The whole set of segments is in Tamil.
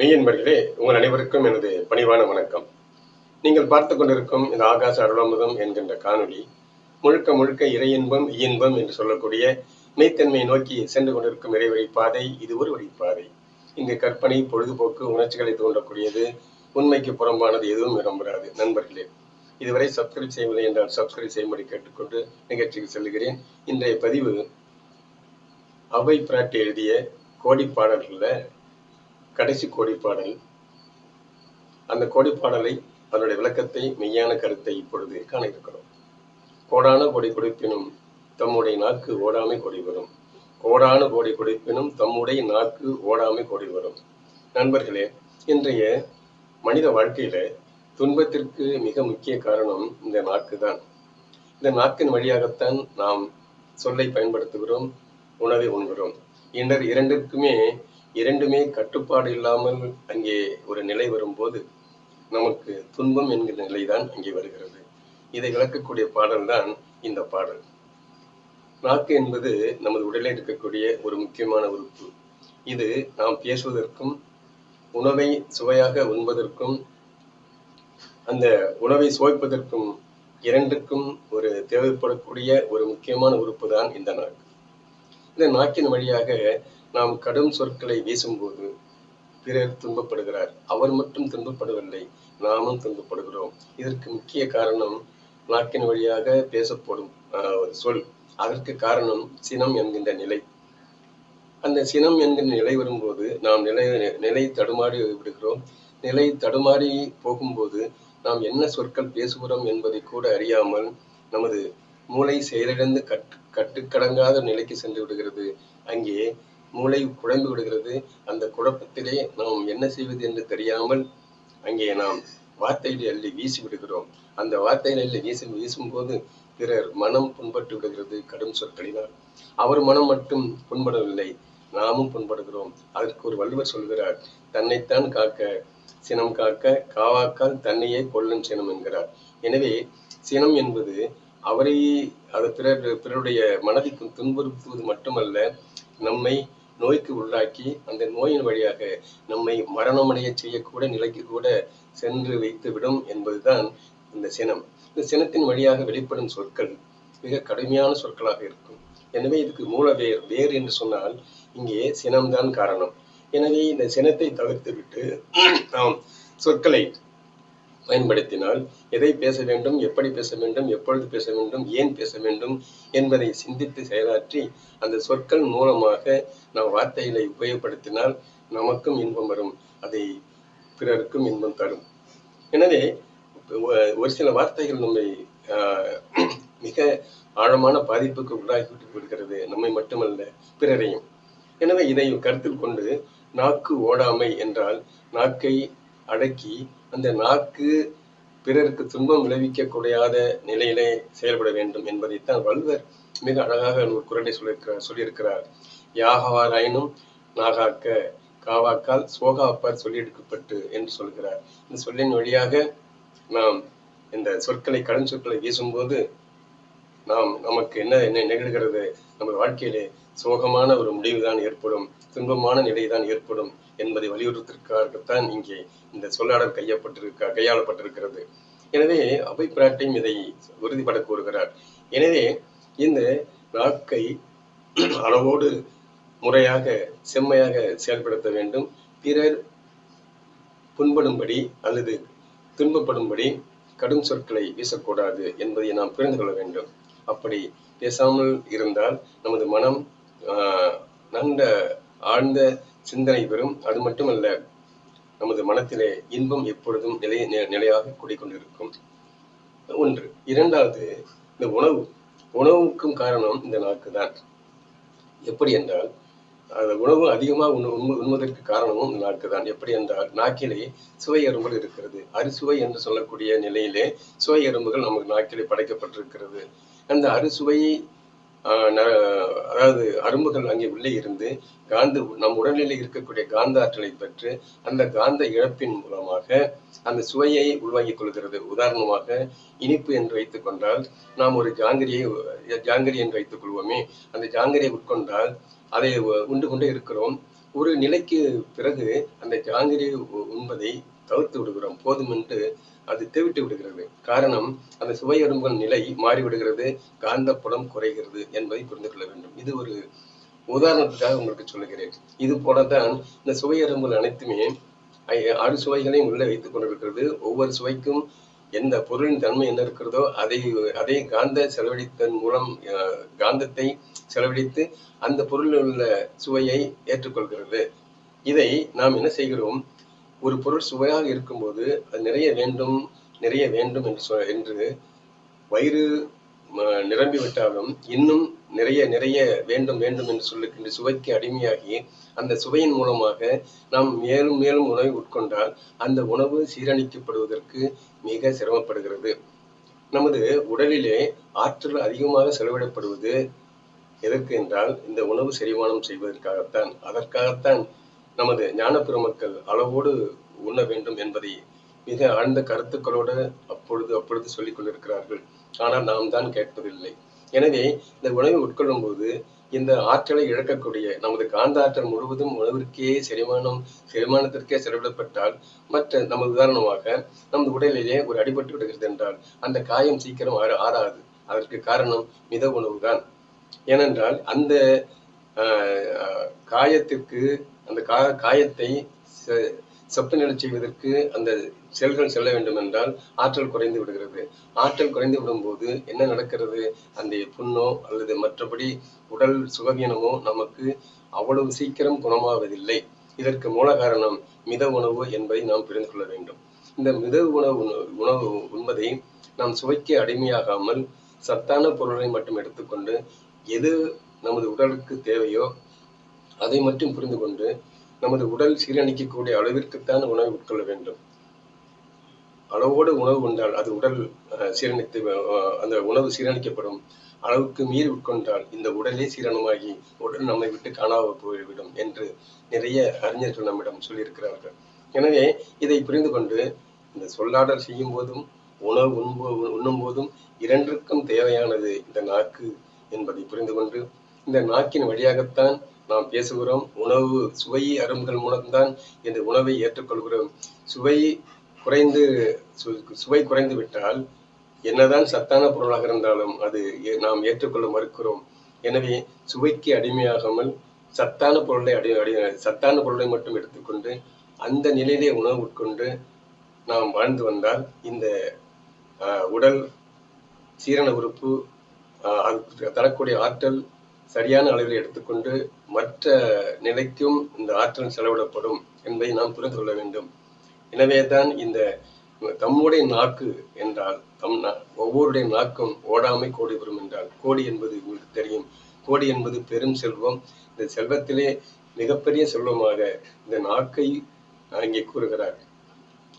மெய்யன்பர்களே உங்கள் அனைவருக்கும் எனது பணிவான வணக்கம். நீங்கள் பார்த்து கொண்டிருக்கும் இந்த ஆகாச அருளமுதம் என்கின்ற காணொளி முழுக்க முழுக்க இறையின்பம் இயன்பம் என்று சொல்லக்கூடிய மெய்த்தன்மையை நோக்கி சென்று கொண்டிருக்கும் இறைவழி பாதை இது ஒரு வழிப்பாதை இங்கு கற்பனை பொழுதுபோக்கு உணர்ச்சிகளை தூண்டக்கூடியது உண்மைக்கு புறம்பானது எதுவும் இடம்பெறாது நண்பர்களே இதுவரை சப்ஸ்கிரைப் செய்யவில்லை என்றால் சப்ஸ்கிரைப் செய்யும்படி கேட்டுக்கொண்டு நிகழ்ச்சிக்கு செல்கிறேன். இன்றைய பதிவு அவை பிராட்டி எழுதிய கோடி பாடல்களில் கடைசி கோடிப்பாடல். அந்த கோடிப்பாடலை அதனுடைய விளக்கத்தை மெய்யான கருத்தை இப்பொழுது காண இருக்கிறோம் கோடான கோடி கொடுப்பினும் தம்முடைய நாக்கு ஓடாமை கொடி வரும். கோடான கோடி கொடுப்பினும் தம்முடைய நாக்கு ஓடாமை கொடி வரும். நண்பர்களே இன்றைய மனித வாழ்க்கையில துன்பத்திற்கு மிக முக்கிய காரணம் இந்த நாக்கு தான் இந்த நாக்கின் வழியாகத்தான் நாம் சொல்லை பயன்படுத்துகிறோம் உணவை உண்கிறோம். இன்றைய இரண்டிற்குமே இரண்டுமே கட்டுப்பாடு இல்லாமல் அங்கே ஒரு நிலை வரும்போது நமக்கு துன்பம் என்கிற நிலைதான் அங்கே வருகிறது. இதை விளக்கக்கூடிய பாடல் தான் இந்த பாடல். நாக்கு என்பது நமது உடலில் இருக்கக்கூடிய ஒரு முக்கியமான உறுப்பு. இது நாம் பேசுவதற்கும் உணவை சுவையாக உண்பதற்கும் அந்த உணவை சுவைப்பதற்கும் இரண்டுக்கும் ஒரு தேவைப்படக்கூடிய ஒரு முக்கியமான உறுப்பு தான் இந்த நாக்கு. இந்த நாக்கின் வழியாக நாம் கடும் சொற்களை வீசும்போது பிறர் துன்பப்படுகிறார். அவர் மட்டும் துன்பப்படவில்லை நாமும் துன்பப்படுகிறோம். இதற்கு முக்கிய காரணம் நாக்கின் வழியாக பேசப்படும் சொல். அதற்கு காரணம் சினம் என்கின்ற நிலை. அந்த சினம் என்கின்ற நிலை வரும்போது நாம் நிலை நிலை தடுமாறி விடுகிறோம். நிலை தடுமாறி போகும்போது நாம் என்ன சொற்கள் பேசுகிறோம் என்பதை கூட அறியாமல் நமது மூளை செயலிழந்து கட்டு கட்டுக்கடங்காத நிலைக்கு சென்று விடுகிறது. அங்கே மூளை குழம்பு விடுகிறது. அந்த குழப்பத்திலே நாம் என்ன செய்வது என்று தெரியாமல் அங்கே நாம் வார்த்தைகளை அள்ளி வீசி விடுகிறோம். அந்த வார்த்தைகளை அள்ளி வீசி வீசும்போது பிறர் மனம் புண்பட்டு விடுகிறது. கடும் சொற்களினால். அவர் மனம் மட்டும் புண்படவில்லை. நாமும் புண்படுகிறோம். அதற்கு ஒரு வள்ளுவர் சொல்கிறார் தன்னைத்தான் காக்க சினம் காக்க காவாக்கால் தன்னையே கொல்லும் சினம் என்கிறார். எனவே சினம் என்பது அவரை அது பிறர் பிறருடைய மனதை துன்புறுத்துவது மட்டுமல்ல நம்மை நோய்க்கு உள்ளாக்கி அந்த நோயின் வழியாக நம்மை மரணமடைய செய்யக்கூட நிலைக்கு கூட சென்று வைத்து விடும் என்பதுதான் இந்த சினம். இந்த சினத்தின் வழியாக வெளிப்படும் சொற்கள் மிக கடுமையான சொற்களாக இருக்கும். எனவே இதுக்கு மூல வேர் வேர் என்று சொன்னால் இங்கே சினம்தான் காரணம். எனவே இந்த சினத்தை தவிர்த்து விட்டு நாம் சொற்களை பயன்படுத்தினால் எதை பேச வேண்டும் எப்படி பேச வேண்டும் எப்பொழுது பேச வேண்டும் ஏன் பேச வேண்டும் என்பதை சிந்தித்து செயலாற்றி அந்த சொற்கள் மூலமாக நாம் வார்த்தைகளை உபயோகப்படுத்தினால் நமக்கும் இன்பம் வரும் அதை பிறருக்கும் இன்பம் தரும். எனவே ஒரு சில வார்த்தைகள் நம்மை மிக ஆழமான பாதிப்புக்கு உள்ளாகிவிட்டு விடுகிறது நம்மை மட்டுமல்ல பிறரையும். எனவே இதை கருத்தில் கொண்டு நாக்கு ஓடாமை என்றால் நாக்கை அடக்கி அந்த நாக்கு பிறருக்கு துன்பம் விளைவிக்க கூடியாத நிலையிலே செயல்பட வேண்டும் என்பதைத்தான் வள்ளுவர் மிக அழகாக ஒரு குரலை சொல்லியிருக்கிறார். சொல்லியிருக்கிறார் யாகவாராயினும் நாகாக்க காவாக்கால் சோகாப்பார் சொல்லியெடுக்கப்பட்டு என்று சொல்கிறார். இந்த சொல்லின் வழியாக நாம் இந்த சொற்களை கடன் சொற்களை வீசும்போது நாம் நமக்கு என்ன என்ன நிகழ்கிறது? நம்ம வாழ்க்கையிலே சோகமான ஒரு முடிவு தான் ஏற்படும் துன்பமான நிலை தான் ஏற்படும் என்பதை வலியுறுத்திற்காகத்தான் இங்கே இந்த சொல்லாடல் கையப்பட்டிருக்க கையாளப்பட்டிருக்கிறது. எனவே அவை இதை உறுதிபட கூறுகிறார். எனவே இந்த நாக்கை அளவோடு முறையாக செம்மையாக செயல்படுத்த வேண்டும். பிறர் புண்படும்படி அல்லது துன்பப்படும்படி கடும் சொற்களை வீசக்கூடாது என்பதை நாம் புரிந்து கொள்ள வேண்டும். அப்படி பேசாமல் இருந்தால் நமது மனம் நல்ல ஆழ்ந்த சிந்தனை பெறும். அது மட்டுமல்ல நமது மனத்திலே இன்பம் எப்பொழுதும் நிலை நிலையாக கூடிக்கொண்டிருக்கும். ஒன்று. இரண்டாவது இந்த உணவு. உணவுக்கும் காரணம் இந்த நாக்கு தான் எப்படி என்றால் அந்த உணவு அதிகமாக உண் உண்பதற்கு காரணமும் நாக்கு தான் எப்படி என்றால் நாக்கிலே சுவை எறும்புகள் இருக்கிறது. அறுசுவை என்று சொல்லக்கூடிய நிலையிலே சுவை எறும்புகள் நமக்கு நாக்கிலே படைக்கப்பட்டிருக்கிறது. அந்த அறுசுவையை அதாவது அரும்புகள் அங்கே உள்ளே இருந்து காந்த நம் உடலில் இருக்கக்கூடிய காந்த ஆற்றலை பெற்று அந்த காந்த இழப்பின் மூலமாக அந்த சுவையை உள்வாங்கிக் கொள்கிறது. உதாரணமாக இனிப்பு என்று வைத்துக் கொண்டால் நாம் ஒரு ஜாங்கிரியை ஜாங்கிரி என்று வைத்துக் கொள்வோமே அந்த ஜாங்கிரியை உட்கொண்டால் அதை உண்டு கொண்டே இருக்கிறோம். ஒரு நிலைக்கு பிறகு அந்த ஜாங்கிரி உண்பதை தவிர்த்து விடுகிறோம். போதுமென்று அது தெவிட்டு விடுகிறது. காரணம் அந்த சுவையரும்பல் நிலை மாறிவிடுகிறது. காந்தப்புலம் குறைகிறது என்பதை புரிந்து கொள்ள வேண்டும். இது ஒரு உதாரணத்துக்காக உங்களுக்கு சொல்லுகிறேன். இது போலதான் இந்த சுவையரும்பல் அனைத்துமே ஆறு சுவைகளையும் உள்ளே வைத்துக் கொண்டிருக்கிறது. ஒவ்வொரு சுவைக்கும் எந்த பொருளின் தன்மை என்ன இருக்கிறதோ அதை அதை காந்த செலவழித்தன் மூலம் அஹ், காந்தத்தை செலவழித்து அந்த பொருளில் உள்ள சுவையை ஏற்றுக்கொள்கிறது. இதை நாம் என்ன செய்கிறோம்? ஒரு பொருள் சுவையாக இருக்கும்போது அது நிறைய வேண்டும் நிறைய வேண்டும் என்று சொ என்று வயிறு நிரம்பிவிட்டாலும் நிரம்பி விட்டாலும் இன்னும் நிறைய நிறைய வேண்டும் வேண்டும் என்று சொல்லுகின்ற சுவைக்கு அடிமையாகி அந்த சுவையின் மூலமாக நாம் மேலும் மேலும் உணவை உட்கொண்டால் அந்த உணவு சீரணிக்கப்படுவதற்கு மிக சிரமப்படுகிறது. நமது உடலிலே ஆற்றல் அதிகமாக செலவிடப்படுவது எதற்கு என்றால் இந்த உணவு செரிமானம் செய்வதற்காகத்தான். அதற்காகத்தான் நமது ஞான பெருமக்கள் அளவோடு உண்ண வேண்டும் என்பதை மிக ஆழ்ந்த கருத்துக்களோடு அப்பொழுது அப்பொழுது சொல்லிக் கொண்டிருக்கிறார்கள். ஆனால் நாம் தான் கேட்பதில்லை. எனவே இந்த உணவை உட்கொள்ளும் போது இந்த ஆற்றலை இழக்கக்கூடிய நமது காந்த ஆற்றல் முழுவதும் உணவிற்கே செரிமானம் செரிமானத்திற்கே செலவிடப்பட்டால் மற்ற நமது உதாரணமாக நமது உடலிலே ஒரு அடிபட்டு விடுகிறது என்றால் அந்த காயம் சீக்கிரம் ஆற ஆறாது. அதற்கு காரணம் மித உணவுதான். ஏனென்றால் அந்த ஆஹ், காயத்திற்கு அந்த கா காயத்தை செ- நிலை செய்வதற்கு அந்த செல்கள் செல்ல வேண்டும் என்றால் ஆற்றல் குறைந்து விடுகிறது. ஆற்றல் குறைந்து விடும்போது என்ன நடக்கிறது? அந்த புண்ணோ அல்லது மற்றபடி உடல் சுகவீனமோ நமக்கு அவ்வளவு சீக்கிரம் குணமாவதில்லை. இதற்கு மூல காரணம் மித உணவு என்பதை நாம் புரிந்து கொள்ள வேண்டும். இந்த மித உணவு உணவு உண்பதை நாம் சுவைக்கு அடிமையாகாமல் சத்தான பொருளை மட்டும் எடுத்துக்கொண்டு எது நமது உடலுக்கு தேவையோ அதை மட்டும் புரிந்து கொண்டு நமது உடல் சீரணிக்கக்கூடிய அளவிற்குத்தான் உணவை உட்கொள்ள வேண்டும். அளவோடு உணவு உண்டால் அது உடல் சீரணித்து அந்த உணவு சீரணிக்கப்படும் அளவுக்கு மீறி உட்கொண்டால் இந்த உடலே சீரணமாகி உடல் நம்மை விட்டு காணாமல் போய்விடும் என்று நிறைய அறிஞர்கள் நம்மிடம் சொல்லியிருக்கிறார்கள். எனவே இதை புரிந்து கொண்டு இந்த சொல்லாடல் செய்யும் போதும் உணவு உண்போ உண்ணும் போதும் இரண்டிற்கும் தேவையானது இந்த நாக்கு என்பதை புரிந்து கொண்டு இந்த நாக்கின் வழியாகத்தான் நாம் பேசுகிறோம் உணவு சுவை அரும்புகள் மூலம்தான் இந்த உணவை ஏற்றுக்கொள்கிறோம். சுவை குறைந்து சுவை குறைந்து விட்டால் என்னதான் சத்தான பொருளாக இருந்தாலும் அது ஏ- நாம் ஏற்றுக்கொள்ள மறுக்கிறோம். எனவே சுவைக்கு அடிமையாகாமல் சத்தான பொருளை அடி அடி சத்தான பொருளை மட்டும் எடுத்துக்கொண்டு அந்த நிலையிலே உணவு உட்கொண்டு நாம் வாழ்ந்து வந்தால் இந்த உடல் சீரண உறுப்பு அது தரக்கூடிய ஆற்றல் சரியான அளவில் எடுத்துக்கொண்டு மற்ற நிலைக்கும் இந்த ஆற்றல் செலவிடப்படும் என்பதை நாம் புரிந்து கொள்ள வேண்டும். எனவே தான் இந்த தம்முடைய நாக்கு என்றால் தம் ஒவ்வொருடைய நாக்கும் ஓடாமை கோடி வரும் என்றால் கோடி என்பது உங்களுக்கு தெரியும். கோடி என்பது பெரும் செல்வம். இந்த செல்வத்திலே மிகப்பெரிய செல்வமாக இந்த நாக்கை அங்கே கூறுகிறார்.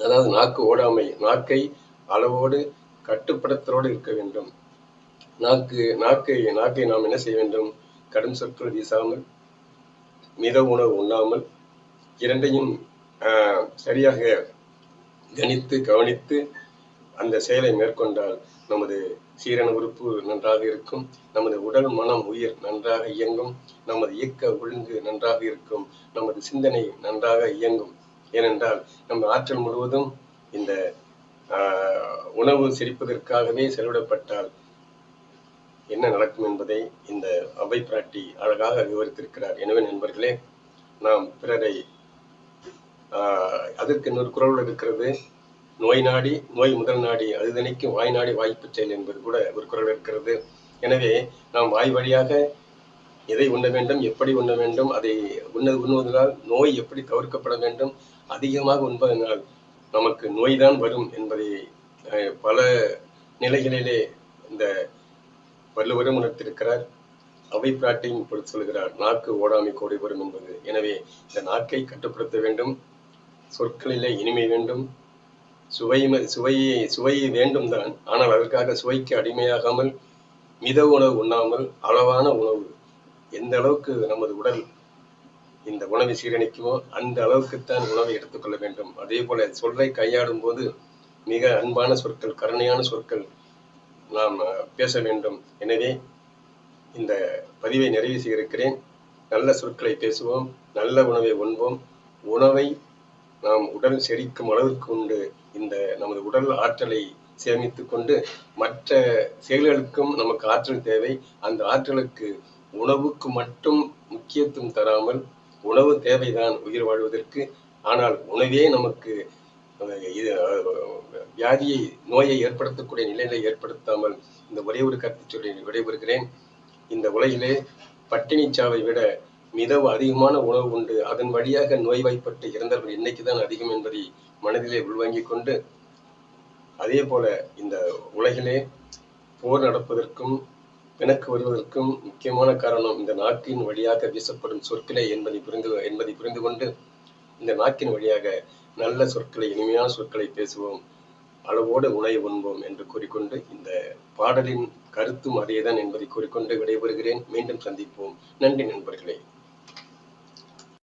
அதாவது நாக்கு ஓடாமை நாக்கை அளவோடு கட்டுப்படுத்தலோடு இருக்க வேண்டும். நாக்கு நாக்கை நாக்கை நாம் என்ன செய்ய வேண்டும்? கடும் சொற்கள் வீசாமல் மித உணவு உண்ணாமல் இரண்டையும் ஆஹ், சரியாக கணித்து கவனித்து அந்த செயலை மேற்கொண்டால் நமது சீரண உறுப்பு நன்றாக இருக்கும். நமது உடல் மனம் உயிர் நன்றாக இயங்கும். நமது இயக்க ஒழுங்கு நன்றாக இருக்கும். நமது சிந்தனை நன்றாக இயங்கும். ஏனென்றால் நம்ம ஆற்றல் முழுவதும் இந்த ஆஹ், உணவு செரிப்பதற்காகவே செலவிடப்பட்டால் என்ன நடக்கும் என்பதை இந்த அவை பிராட்டி அழகாக விவரித்திருக்கிறார். எனவே நண்பர்களே நாம் பிறரை அதற்கு இன்னொரு குரல் இருக்கிறது நோய் நாடி நோய் முதல் நாடி அதுதணிக்கும் வாய் நாடி வாய்ப்பு செயல் என்பது கூட ஒரு குரல் இருக்கிறது எனவே நாம் வாய் வழியாக எதை உண்ண வேண்டும் எப்படி உண்ண வேண்டும் அதை உண்ண உண்ணுவதனால் நோய் எப்படி தவிர்க்கப்பட வேண்டும் அதிகமாக உண்பதனால் நமக்கு நோய்தான் வரும் என்பதை அஹ், பல நிலைகளிலே இந்த வள்ளுவரும் உணர்த்திருக்கிறார். அவை பிராட்டியும் இப்பொழுது சொல்கிறார் நாக்கு ஓடாமை கோடி வரும் என்பது. எனவே இந்த நாக்கை கட்டுப்படுத்த வேண்டும். சொற்களிலே இனிமை வேண்டும். சுவை சுவையை சுவையை வேண்டும் தான். ஆனால் அதற்காக சுவைக்கு அடிமையாகாமல் மித உணவு உண்ணாமல் அளவான உணவு. எந்த அளவுக்கு நமது உடல் இந்த உணவை சீரணிக்குமோ அந்த அளவுக்குத்தான் உணவை எடுத்துக்கொள்ள வேண்டும். அதே போல சொல்லை கையாடும் போது மிக அன்பான சொற்கள் கருணையான சொற்கள் நாம் பேச வேண்டும். எனவே இந்த பதிவை நிறைவு செய்திருக்கிறேன். நல்ல சொற்களை பேசுவோம் நல்ல உணவை உண்போம். உணவை நாம் உடல் செழிக்கும் அளவிற்கு உண்டு. இந்த நமது உடல் ஆற்றலை சேமித்துக் கொண்டு மற்ற செயல்களுக்கும் நமக்கு ஆற்றல் தேவை. அந்த ஆற்றலுக்கு உணவுக்கு மட்டும் முக்கியத்துவம் தராமல் உணவு தேவைதான் உயிர் வாழ்வதற்கு. ஆனால் உணவே நமக்கு இது வியாதியை நோயை ஏற்படுத்தக்கூடிய நிலையை ஏற்படுத்தாமல் இந்த ஒரே ஒரு கருத்து சொல்லி விடைபெறுகிறேன். இந்த உலகிலே பட்டினி சாவை விட மிதவு அதிகமான உணவு உண்டு. அதன் வழியாக நோய்வாய்ப்பட்டு இறந்தவர்கள் இன்னைக்குதான் அதிகம் என்பதை மனதிலே உள்வாங்கிக் கொண்டு அதே போல இந்த உலகிலே போர் நடப்பதற்கும் பிணக்கு வருவதற்கும் முக்கியமான காரணம் இந்த நாக்கின் வழியாக வீசப்படும் சொற்களே என்பதை புரிந்து என்பதை புரிந்து கொண்டு இந்த நாக்கின் வழியாக நல்ல சொற்களை இனிமையான சொற்களை பேசுவோம். அளவோடு உணவை உண்போம் என்று கூறிக்கொண்டு இந்த பாடலின் கருத்தும் அதேதான் என்பதை கூறிக்கொண்டு விடைபெறுகிறேன். மீண்டும் சந்திப்போம். நன்றி நண்பர்களே.